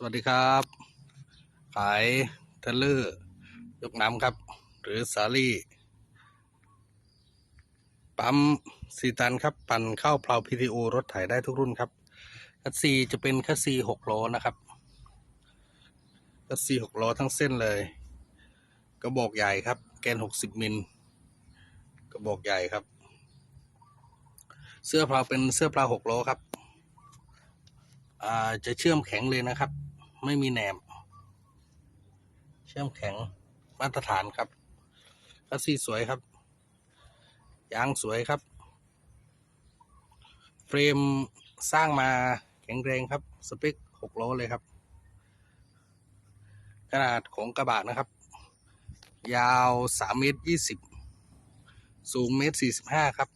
สวัสดีครับ ขายเทรลเลอร์ยกน้ำครับ หรือสาลี่ปั๊มซีตันครับ ปั่นเข้าเพลาพีทีโอรถไถได้ทุกรุ่นครับ คัสซีจะเป็นคัสซีหกล้อนะครับ คัสซีหกล้อทั้งเส้นเลย กระบอกใหญ่ครับ แกนหกสิบมิล กระบอกใหญ่ครับ เสื้อเพลาเป็นเสื้อเพลาหกล้อครับจะเชื่อมแข็งเลยนะครับ ไม่มีแหนม เชื่อมแข็งมาตรฐานครับคัสซีสวยครับ ยางสวยครับ เฟรมสร้างมาแข็งแรงครับ สเปคหกล้อเลยครับ ขนาดของกระบะนะครับ ยาวสามเมตรยี่สิบสูงเมตรสี่สิบห้าครับ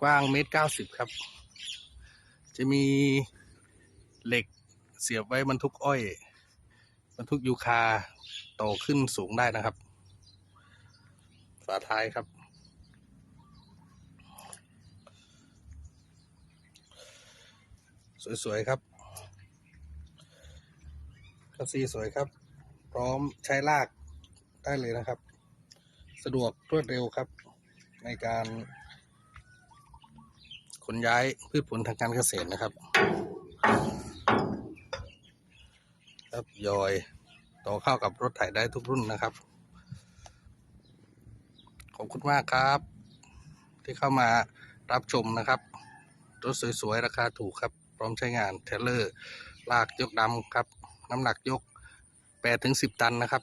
กว้างเมตรเก้าสิบครับ จะมีเหล็ก เสียบไว้บรรทุกอ้อยบรรทุกยูคาโตขึ้นสูงได้นะครับ ฝาท้ายครับ สวย ๆ ครับคัสซีสวยครับ พร้อมใช้ลากได้เลยนะครับ สะดวกรวดเร็วครับ ในการขนย้ายพืชผลทางการเกษตรนะครับ ครับยอยต่อเข้ากับรถไถได้ทุกรุ่นนะครับ ขอบคุณมากครับ ที่เข้ามารับชมนะครับรถสวยๆ ราคาถูกครับ พร้อมใช้งานเทเลอร์ ลากยกดำครับ น้ำหนักยก8-10 ตันนะครับ